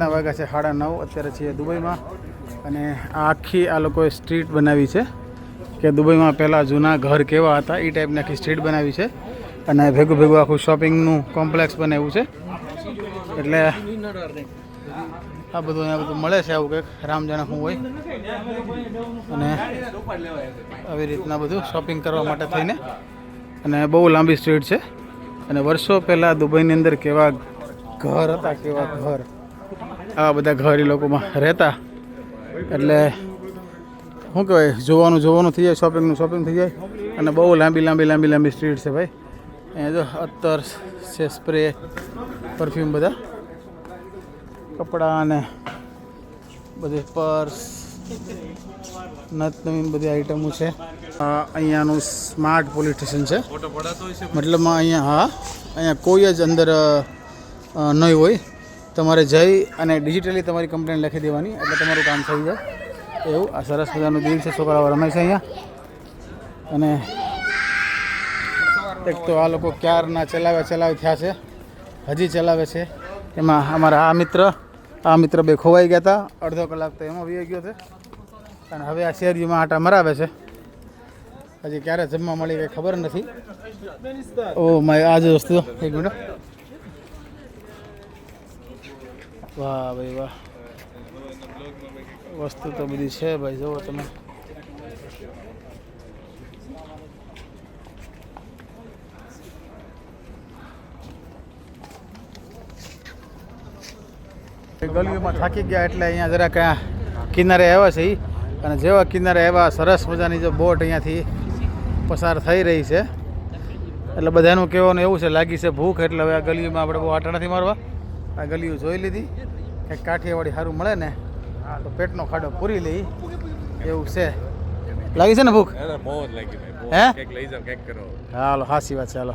રાતના વાગ્યા છે, સાડા નવ. અત્યારે છીએ દુબઈમાં અને આખી આ લોકોએ સ્ટ્રીટ બનાવી છે કે દુબઈમાં પહેલાં જૂના ઘર કેવા હતા એ ટાઈપની આખી સ્ટ્રીટ બનાવી છે અને ભેગું ભેગું આખું શોપિંગનું કોમ્પ્લેક્સ બનાવ્યું છે. એટલે આ બધું અહીંયા બધું મળે છે આવું કંઈક, રામ જાણે શું હોય. અને આવી રીતના બધું શોપિંગ કરવા માટે થઈને અને બહુ લાંબી સ્ટ્રીટ છે. અને વર્ષો પહેલાં દુબઈની અંદર કેવા ઘર હતા, કેવા ઘર. આવા બધા ઘર એ લોકોમાં રહેતા. એટલે શું કહેવાય, જોવાનું જોવાનું થઈ જાય શોપિંગનું શોપિંગ થઈ જાય. અને બહુ લાંબી લાંબી લાંબી લાંબી સ્ટ્રીટ છે ભાઈ. અહીંયા જો અત્તર છે સ્પ્રે પરફ્યુમ બધા. કપડાં અને બધી પર્સ નત નવીન બધી આઈટમો છે. અહીંયાનું સ્માર્ટ પોલીસ સ્ટેશન છે. મતલબમાં અહીંયા, હા, અહીંયા કોઈ જ અંદર નહીં હોય. તમારે જઈ અને ડિજિટલી તમારી કમ્પ્લેન લખી દેવાની, એટલે તમારું કામ થઈ જાય. એવું, આ સરસ મજાનું દિલ છે છોકરાઓ રમે છે અહીંયા. અને એક તો આ લોકો ક્યારના ચલાવે ચલાવે થયા છે. હજી ચલાવે છે. એમાં અમારા આ મિત્ર આ મિત્ર બે ખોવાઈ ગયા હતા અડધો કલાક તો એમાં વી ગયો છે. અને હવે આ શેરીમાં આટા મરાવે છે. હજી ક્યારે જમવા મળી કંઈ ખબર નથી. ઓ માય, આ જ વસ્તુ. એક મિનિટ. વાહ, ભાઈ વાહ. વસ્તુ તો બધી છે ભાઈ, જુઓ તમે. ગલીઓમાં થાકી ગયા એટલે અહીંયા જરાક ક્યાં કિનારે આવ્યા છે. અને જેવા કિનારે આવ્યા, સરસ મજાની જો બોટ અહીંયાથી પસાર થઈ રહી છે. એટલે બધાનું કહેવાનું એવું છે, લાગી છે ભૂખ, એટલે હવે આ ગલીઓમાં આપણે બહુ આટા મારવા. આ ગલીઓ જોઈ લીધી. કંઈક કાઠિયાવાડી સારું મળે ને તો પેટનો ખાડો પૂરી લઈ. એવું છે. લાગી છે ને ભૂખ? બહુ જ લાગી હે? લઈ જાઓ કંઈક કરો. હાલો હાસી વાત છે હાલો.